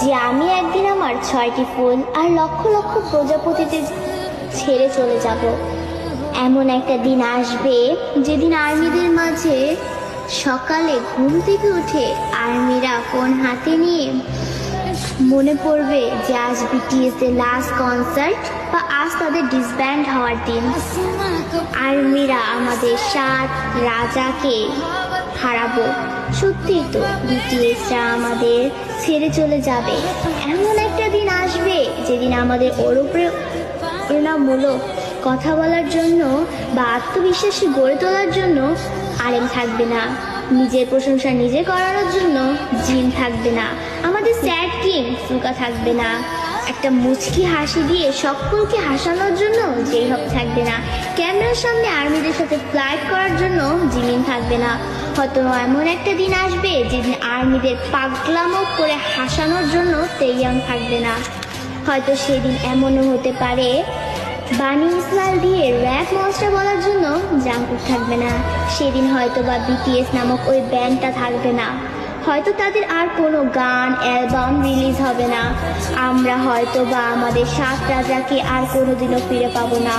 যে আমি একদিন আমার ছয়টি ফুল আর লক্ষ লক্ষ প্রজাপতিতে ছেড়ে চলে যাব। এমন একটা দিন আসবে যেদিন আর্মিদের মাঝে সকালে ঘুম থেকে উঠে আর্মিরা ফোন হাতে নিয়ে মনে পড়বে যে আজ বিটিএস এর লাস্ট কনসার্ট বা আজ তাদের ডিসব্যান্ড হওয়ার দিন। আর্মিরা আমাদের সাত রাজাকে হারাবো। সত্যি তো বিটিএসরা আমাদের ছেড়ে চলে যাবে। এমন একটা দিন আসবে যেদিন আমাদের ওর উপরে প্রেরণামূলক কথা বলার জন্য বা আত্মবিশ্বাসী গড়ে তোলার জন্য আরেম থাকবে না। নিজের প্রশংসা নিজে করানোর জন্য জিম থাকবে না। আমাদের স্যাড কিং সুকা থাকবে না। একটা মুচকি হাসি দিয়ে সকলকে হাসানোর জন্য যেই হোক থাকবে না। ক্যামেরার সামনে আর্মিদের সাথে ফ্লাইট করার জন্য জিমিন থাকবে না। হয়তো এমন একটা দিন আসবে যেদিন আর্মিদের পাগলামো করে হাসানোর জন্য তেইয়াং থাকবে না। হয়তো সেদিন এমনও হতে পারে বানি ইসমাইল দিয়ে র্যাপ মনস্টার বলার জন্য জাঙ্কুক থাকবে না। সেদিন হয়তো বা বিটিএস নামক ওই ব্যান্ডটা থাকবে না। হয়তো তাদের আর কোনো গান, অ্যালবাম রিলিজ হবে না। আমরা হয়তো বা আমাদের সাত রাজাকে আর কোনোদিনও ফিরে পাবো না।